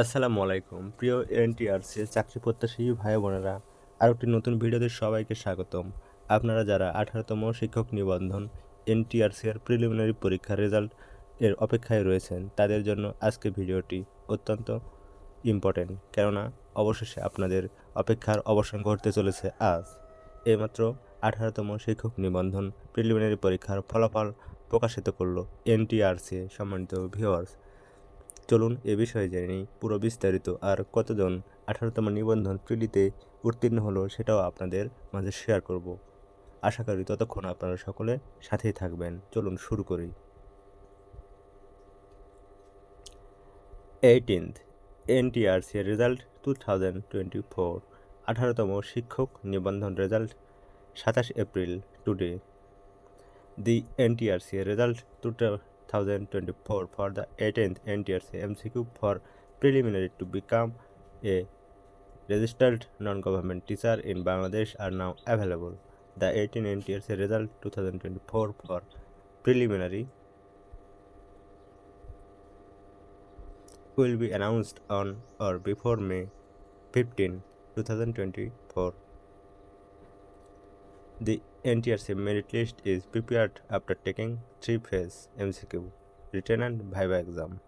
আসসালামু আলাইকুম। প্রিয় এনটিআরসি চাকরি প্রত্যাশী ভাই বোনেরা আর একটি নতুন ভিডিওতে সবাইকে স্বাগতম। আপনারা যারা আঠারোতম শিক্ষক নিবন্ধন এনটিআরসি এর প্রিলিমিনারি পরীক্ষার রেজাল্ট এর অপেক্ষায় রয়েছেন, তাদের জন্য আজকে ভিডিওটি অত্যন্ত ইম্পর্টেন্ট। কেননা, অবশেষে আপনাদের অপেক্ষার অবসান ঘটতে চলেছে আজ। এইমাত্র আঠারোতম শিক্ষক নিবন্ধন প্রিলিমিনারি পরীক্ষার ফলাফল প্রকাশিত করল এনটিআরসি সম্মানিত ভিউয়ার্স চলুন এ বিষয়ে জেনে নিই। পুরো বিস্তারিত আর কতজন আঠারোতম নিবন্ধন প্রিলিতে উত্তীর্ণ হলো সেটাও আপনাদের মাঝে শেয়ার করব। আশা করি ততক্ষণ আপনারা সকলে সাথেই থাকবেন। চলুন শুরু করি। Eighteenth NTRC result two thousand twenty four আঠারোতম শিক্ষক নিবন্ধন রেজাল্ট সাতাশ April today The NTRC result 2024 for the 18th NTRC MCQ for preliminary to become a registered non-government teacher in Bangladesh are now available. The 18 NTRC result 2024 for preliminary will be announced on or before May 15, 2024. The NTRC merit list is prepared after taking three phase MCQ, written and Viva exam.